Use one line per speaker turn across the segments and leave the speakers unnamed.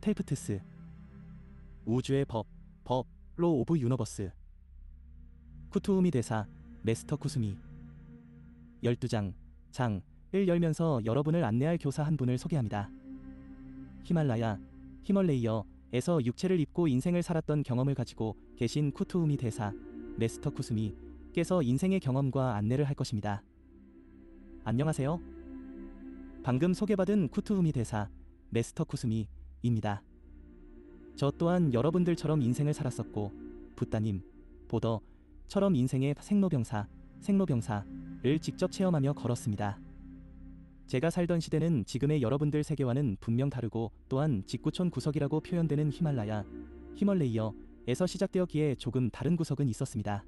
텔프트스 우주의 법, 법, 로 오브 유너버스 쿠투우미 대사, 메스터 쿠수미 12장, 장, 을 열면서 여러분을 안내할 교사 한 분을 소개합니다. 히말라야, 히멀레이어에서 육체를 입고 인생을 살았던 경험을 가지고 계신 쿠투우미 대사, 메스터 쿠수미께서 인생의 경험과 안내를 할 것입니다. 안녕하세요. 방금 소개받은 쿠투우미 대사, 메스터 쿠수미 입니다. 저 또한 여러분들처럼 인생을 살았었고, 붓다님, 보더처럼 인생의 생로병사, 생로병사를 직접 체험하며 걸었습니다. 제가 살던 시대는 지금의 여러분들 세계와는 분명 다르고 또한 직구촌 구석이라고 표현되는 히말라야, 히멀레이어에서 시작되었기에 조금 다른 구석은 있었습니다.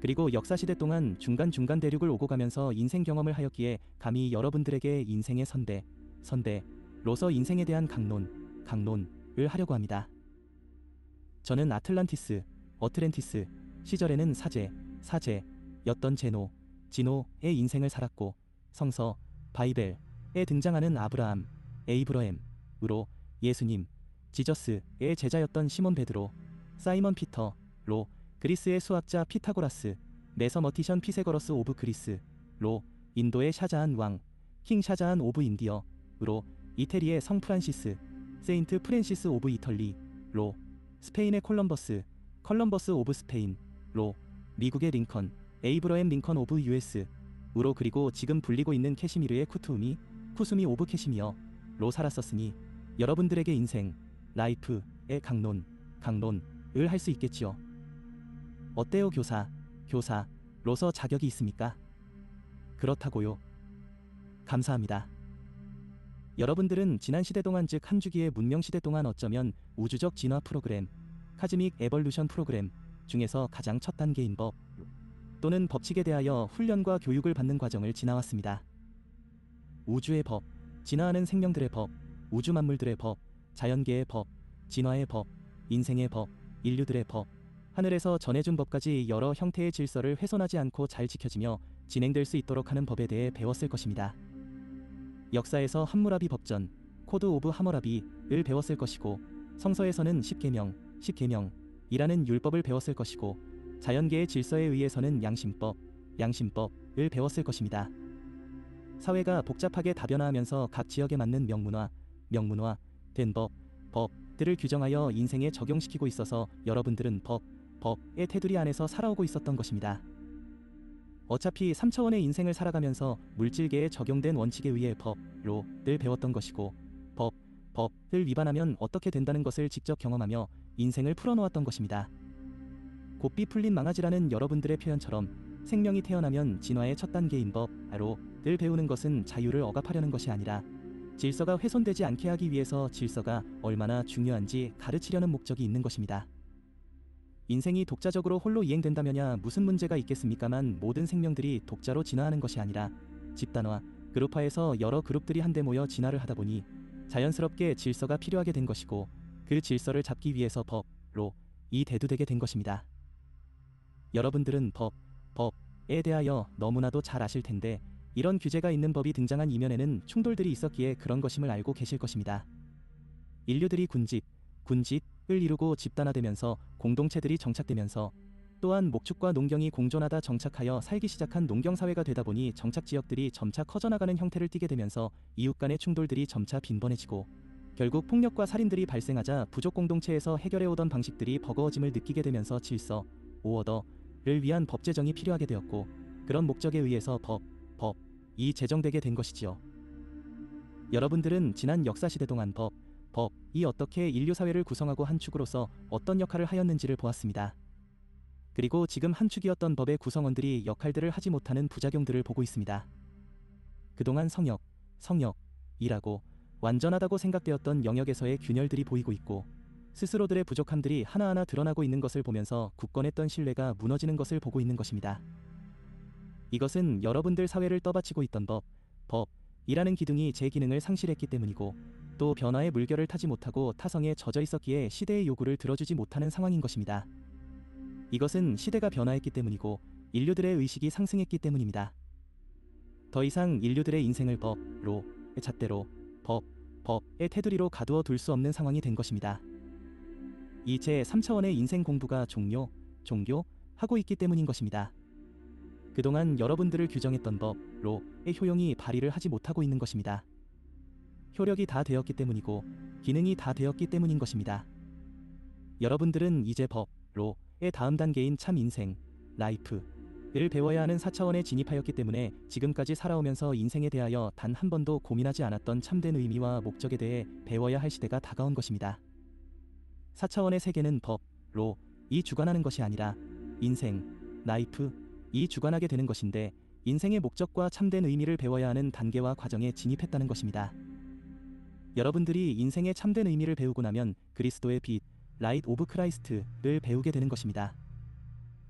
그리고 역사시대 동안 중간중간 대륙을 오고 가면서 인생 경험을 하였기에 감히 여러분들에게 인생의 선대, 선대 로서 인생에 대한 강론, 강론을 하려고 합니다. 저는 아틀란티스, 어트랜티스 시절에는 사제, 사제였던 제노, 진노의 인생을 살았고 성서, 바이벨에 등장하는 아브라함, 에이브러햄으로 예수님, 지저스의 제자였던 시몬 베드로, 사이먼 피터로 그리스의 수학자 피타고라스, 메서머티션 피세거러스 오브 그리스로 인도의 샤자한 왕, 킹 샤자한 오브 인디어로 이태리의 성 프란시스, 세인트 프랜시스 오브 이털리 로 스페인의 콜럼버스, 컬럼버스 오브 스페인 로 미국의 링컨, 에이브러햄 링컨 오브 유에스 우로 그리고 지금 불리고 있는 캐시미르의 쿠투미, 쿠수미 오브 캐시미어 로 살았었으니 여러분들에게 인생, 라이프의 강론, 강론을 할 수 있겠지요. 어때요 교사, 교사 로서 자격이 있습니까? 그렇다고요. 감사합니다. 여러분들은 지난 시대 동안 즉 한 주기의 문명 시대 동안 어쩌면 우주적 진화 프로그램, 카즈믹 에벌루션 프로그램 중에서 가장 첫 단계인 법 또는 법칙에 대하여 훈련과 교육을 받는 과정을 지나왔습니다. 우주의 법, 진화하는 생명들의 법, 우주 만물들의 법, 자연계의 법, 진화의 법, 인생의 법, 인류들의 법, 하늘에서 전해준 법까지 여러 형태의 질서를 훼손하지 않고 잘 지켜지며 진행될 수 있도록 하는 법에 대해 배웠을 것입니다. 역사에서 함무라비 법전, 코드 오브 하머라비를 배웠을 것이고 성서에서는 십계명, 십계명이라는 율법을 배웠을 것이고 자연계의 질서에 의해서는 양심법, 양심법을 배웠을 것입니다. 사회가 복잡하게 다변화하면서 각 지역에 맞는 명문화, 명문화, 된 법, 법들을 규정하여 인생에 적용시키고 있어서 여러분들은 법, 법의 테두리 안에서 살아오고 있었던 것입니다. 어차피 3차원의 인생을 살아가면서 물질계에 적용된 원칙에 의해 법로 늘 배웠던 것이고 법, 법을 위반하면 어떻게 된다는 것을 직접 경험하며 인생을 풀어놓았던 것입니다. 곱비 풀린 망아지라는 여러분들의 표현처럼 생명이 태어나면 진화의 첫 단계인 법로 늘 배우는 것은 자유를 억압하려는 것이 아니라 질서가 훼손되지 않게 하기 위해서 질서가 얼마나 중요한지 가르치려는 목적이 있는 것입니다. 인생이 독자적으로 홀로 이행된다면야 무슨 문제가 있겠습니까만 모든 생명들이 독자로 진화하는 것이 아니라 집단화, 그룹화에서 여러 그룹들이 한데 모여 진화를 하다 보니 자연스럽게 질서가 필요하게 된 것이고 그 질서를 잡기 위해서 법로 이 대두되게 된 것입니다. 여러분들은 법, 법에 대하여 너무나도 잘 아실 텐데 이런 규제가 있는 법이 등장한 이면에는 충돌들이 있었기에 그런 것임을 알고 계실 것입니다. 인류들이 군집, 군집 을 이루고 집단화되면서 공동체들이 정착되면서 또한 목축과 농경이 공존하다 정착하여 살기 시작한 농경사회가 되다 보니 정착 지역들이 점차 커져나가는 형태를 띠게 되면서 이웃 간의 충돌들이 점차 빈번해지고 결국 폭력과 살인들이 발생하자 부족 공동체에서 해결해오던 방식들이 버거워짐을 느끼게 되면서 질서, 오어더를 위한 법 제정이 필요하게 되었고 그런 목적에 의해서 법, 법이 제정되게 된 것이지요. 여러분들은 지난 역사시대 동안 법, 법이 어떻게 인류 사회를 구성하고 한 축으로서 어떤 역할을 하였는지를 보았습니다. 그리고 지금 한 축이었던 법의 구성원들이 역할들을 하지 못하는 부작용들을 보고 있습니다. 그동안 성역, 성역이라고 완전하다고 생각되었던 영역에서의 균열들이 보이고 있고 스스로들의 부족함들이 하나하나 드러나고 있는 것을 보면서 굳건했던 신뢰가 무너지는 것을 보고 있는 것입니다. 이것은 여러분들 사회를 떠받치고 있던 법, 법이라는 기둥이 제 기능을 상실했기 때문이고 또 변화의 물결을 타지 못하고 타성에 젖어 있었기에 시대의 요구를 들어주지 못하는 상황인 것입니다. 이것은 시대가 변화했기 때문이고 인류들의 의식이 상승했기 때문입니다. 더 이상 인류들의 인생을 법로, 잣대로, 법, 법의 테두리로 가두어 둘 수 없는 상황이 된 것입니다. 이 제 3차원의 인생 공부가 종료, 종교, 하고 있기 때문인 것입니다. 그동안 여러분들을 규정했던 법로의 효용이 발휘를 하지 못하고 있는 것입니다. 효력이 다 되었기 때문이고 기능이 다 되었기 때문인 것입니다. 여러분들은 이제 법 로의 다음 단계인 참 인생, 라이프를 배워야 하는 4차원에 진입하였기 때문에 지금까지 살아오면서 인생에 대하여 단 한 번도 고민하지 않았던 참된 의미와 목적에 대해 배워야 할 시대가 다가온 것입니다. 4차원의 세계는 법, 로, 이 주관하는 것이 아니라 인생, 라이프, 이 주관하게 되는 것인데 인생의 목적과 참된 의미를 배워야 하는 단계와 과정에 진입했다는 것입니다. 여러분들이 인생의 참된 의미를 배우고 나면 그리스도의 빛, 라이트 오브 크라이스트를 배우게 되는 것입니다.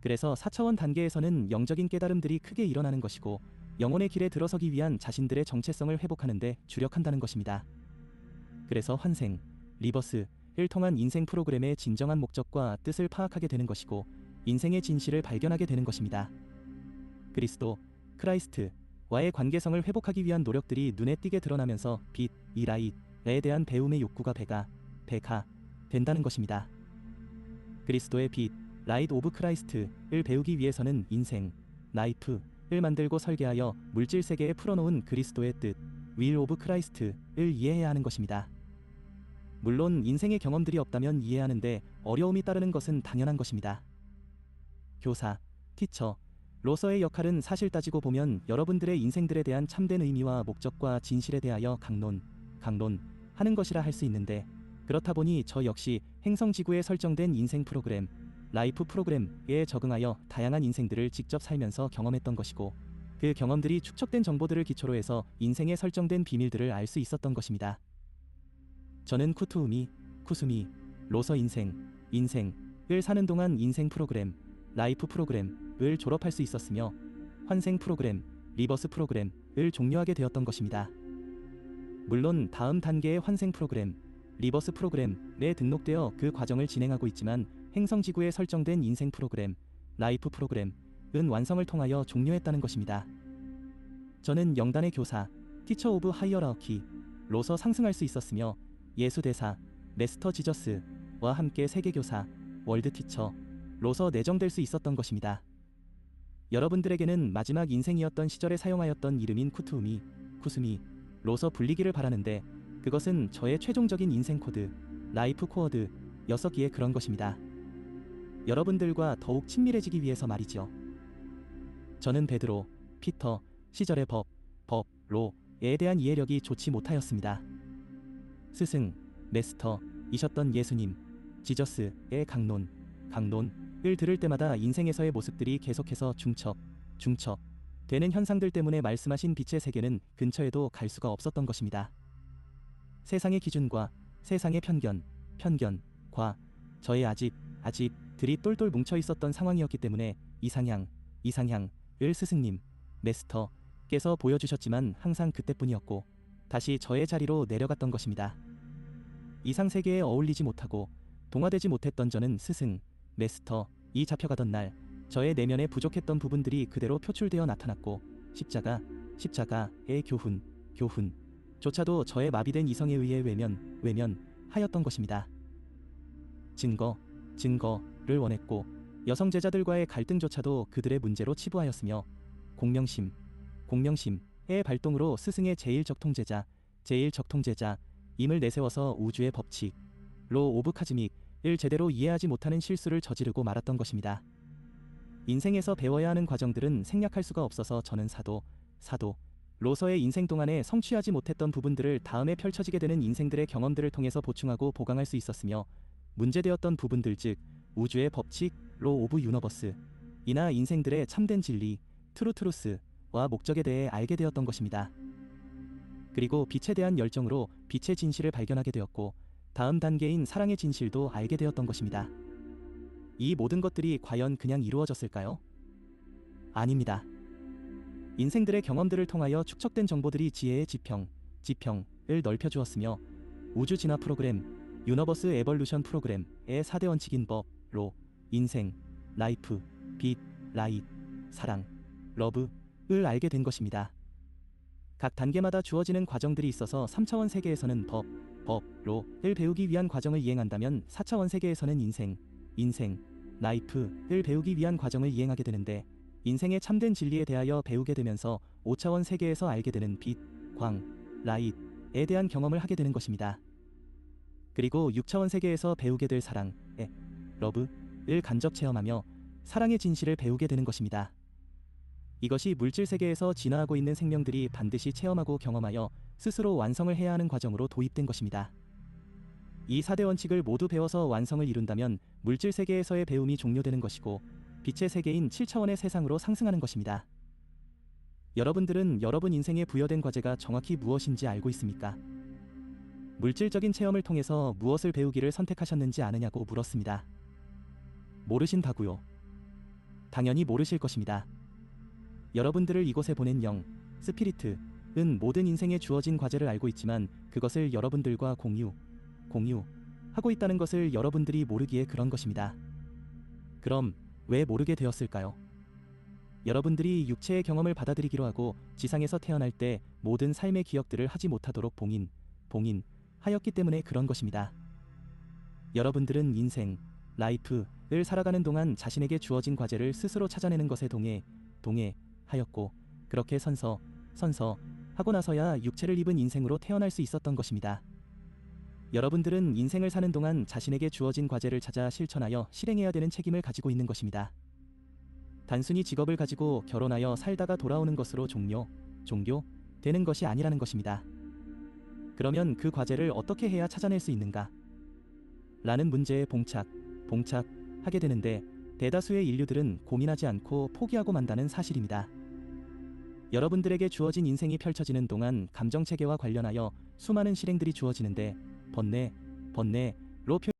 그래서 4차원 단계에서는 영적인 깨달음들이 크게 일어나는 것이고 영혼의 길에 들어서기 위한 자신들의 정체성을 회복하는데 주력한다는 것입니다. 그래서 환생, 리버스를 통한 인생 프로그램의 진정한 목적과 뜻을 파악하게 되는 것이고 인생의 진실을 발견하게 되는 것입니다. 그리스도, 크라이스트와의 관계성을 회복하기 위한 노력들이 눈에 띄게 드러나면서 빛, 이라잇 에 대한 배움의 욕구가 배가, 배가 된다는 것입니다. 그리스도의 빛, 라이트 오브 크라이스트를 배우기 위해서는 인생, 라이프를 만들고 설계하여 물질 세계에 풀어놓은 그리스도의 뜻, 윌 오브 크라이스트를 이해해야 하는 것입니다. 물론 인생의 경험들이 없다면 이해하는데 어려움이 따르는 것은 당연한 것입니다. 교사, 티처, 로서의 역할은 사실 따지고 보면 여러분들의 인생들에 대한 참된 의미와 목적과 진실에 대하여 강론, 강론 하는 것이라 할 수 있는데 그렇다 보니 저 역시 행성지구에 설정된 인생 프로그램, 라이프 프로그램에 적응하여 다양한 인생들을 직접 살면서 경험했던 것이고 그 경험들이 축적된 정보들을 기초로 해서 인생에 설정된 비밀들을 알 수 있었던 것입니다. 저는 쿠투우미, 쿠수미, 로서 인생, 인생을 사는 동안 인생 프로그램, 라이프 프로그램을 졸업할 수 있었으며 환생 프로그램, 리버스 프로그램을 종료하게 되었던 것입니다. 물론 다음 단계의 환생 프로그램, 리버스 프로그램에 등록되어 그 과정을 진행하고 있지만 행성지구에 설정된 인생 프로그램, 라이프 프로그램은 완성을 통하여 종료했다는 것입니다. 저는 영단의 교사, 티처 오브 하이어라키,로서 상승할 수 있었으며 예수 대사, 메스터 지저스와 함께 세계교사, 월드 티처, 로서 내정될 수 있었던 것입니다. 여러분들에게는 마지막 인생이었던 시절에 사용하였던 이름인 쿠투우미, 쿠스미, 로서 불리기를 바라는데 그것은 저의 최종적인 인생 코드, 라이프 코어드 였었기에 그런 것입니다. 여러분들과 더욱 친밀해지기 위해서 말이죠. 저는 베드로, 피터, 시절의 법, 법, 로에 대한 이해력이 좋지 못하였습니다. 스승, 메스터 이셨던 예수님, 지저스의 강론, 강론을 들을 때마다 인생에서의 모습들이 계속해서 중첩, 중첩 되는 현상들 때문에 말씀하신 빛의 세계는 근처에도 갈 수가 없었던 것입니다. 세상의 기준과 세상의 편견, 편견과 저의 아집, 아집들이 똘똘 뭉쳐 있었던 상황이었기 때문에 이상향, 이상향을 스승님, 메스터께서 보여주셨지만 항상 그때뿐이었고 다시 저의 자리로 내려갔던 것입니다. 이상 세계에 어울리지 못하고 동화되지 못했던 저는 스승, 메스터, 이 잡혀가던 날 저의 내면에 부족했던 부분들이 그대로 표출되어 나타났고 십자가, 십자가의 교훈, 교훈 조차도 저의 마비된 이성에 의해 외면, 외면 하였던 것입니다. 증거, 증거를 원했고 여성 제자들과의 갈등조차도 그들의 문제로 치부하였으며 공명심, 공명심의 발동으로 스승의 제1적통제자, 제1적통제자임을 내세워서 우주의 법칙, 로 오브 카즈믹을 제대로 이해하지 못하는 실수를 저지르고 말았던 것입니다. 인생에서 배워야 하는 과정들은 생략할 수가 없어서 저는 사도, 사도, 로서의 인생 동안에 성취하지 못했던 부분들을 다음에 펼쳐지게 되는 인생들의 경험들을 통해서 보충하고 보강할 수 있었으며 문제되었던 부분들 즉 우주의 법칙, 로 오브 유너버스 이나 인생들의 참된 진리, 트루트루스와 목적에 대해 알게 되었던 것입니다. 그리고 빛에 대한 열정으로 빛의 진실을 발견하게 되었고 다음 단계인 사랑의 진실도 알게 되었던 것입니다. 이 모든 것들이 과연 그냥 이루어졌을까요? 아닙니다. 인생들의 경험들을 통하여 축적된 정보들이 지혜의 지평, 지평을 넓혀주었으며 우주 진화 프로그램, 유너버스 에벌루션 프로그램의 4대 원칙인 법, 로, 인생, 라이프, 빛, 라잇, 사랑, 러브를 알게 된 것입니다. 각 단계마다 주어지는 과정들이 있어서 3차원 세계에서는 법, 법로를 배우기 위한 과정을 이행한다면 4차원 세계에서는 인생, 인생, 라이프를 배우기 위한 과정을 이행하게 되는데 인생의 참된 진리에 대하여 배우게 되면서 5차원 세계에서 알게 되는 빛, 광, 라이트에 대한 경험을 하게 되는 것입니다. 그리고 6차원 세계에서 배우게 될 사랑, 애, 러브를 간접 체험하며 사랑의 진실을 배우게 되는 것입니다. 이것이 물질 세계에서 진화하고 있는 생명들이 반드시 체험하고 경험하여 스스로 완성을 해야 하는 과정으로 도입된 것입니다. 이 4대 원칙을 모두 배워서 완성을 이룬다면 물질 세계에서의 배움이 종료되는 것이고 빛의 세계인 7차원의 세상으로 상승하는 것입니다. 여러분들은 여러분 인생에 부여된 과제가 정확히 무엇인지 알고 있습니까? 물질적인 체험을 통해서 무엇을 배우기를 선택하셨는지 아느냐고 물었습니다. 모르신다고요. 당연히 모르실 것입니다. 여러분들을 이곳에 보낸 영, 스피리트 은 모든 인생에 주어진 과제를 알고 있지만 그것을 여러분들과 공유, 공유 하고 있다는 것을 여러분들이 모르기에 그런 것입니다. 그럼 왜 모르게 되었을까요? 여러분들이 육체의 경험을 받아들이기로 하고 지상에서 태어날 때 모든 삶의 기억들을 하지 못하도록 봉인, 봉인 하였기 때문에 그런 것입니다. 여러분들은 인생, 라이프를 살아가는 동안 자신에게 주어진 과제를 스스로 찾아내는 것에 동해, 동해 하였고 그렇게 선서, 선서 하고 나서야 육체를 입은 인생으로 태어날 수 있었던 것입니다. 여러분들은 인생을 사는 동안 자신에게 주어진 과제를 찾아 실천하여 실행해야 되는 책임을 가지고 있는 것입니다. 단순히 직업을 가지고 결혼하여 살다가 돌아오는 것으로 종료, 종교 되는 것이 아니라는 것입니다. 그러면 그 과제를 어떻게 해야 찾아낼 수 있는가? 라는 문제에 봉착, 봉착 하게 되는데 대다수의 인류들은 고민하지 않고 포기하고 만다는 사실입니다. 여러분들에게 주어진 인생이 펼쳐지는 동안 감정 체계와 관련하여 수많은 실행들이 주어지는데 번뇌, 번뇌로 표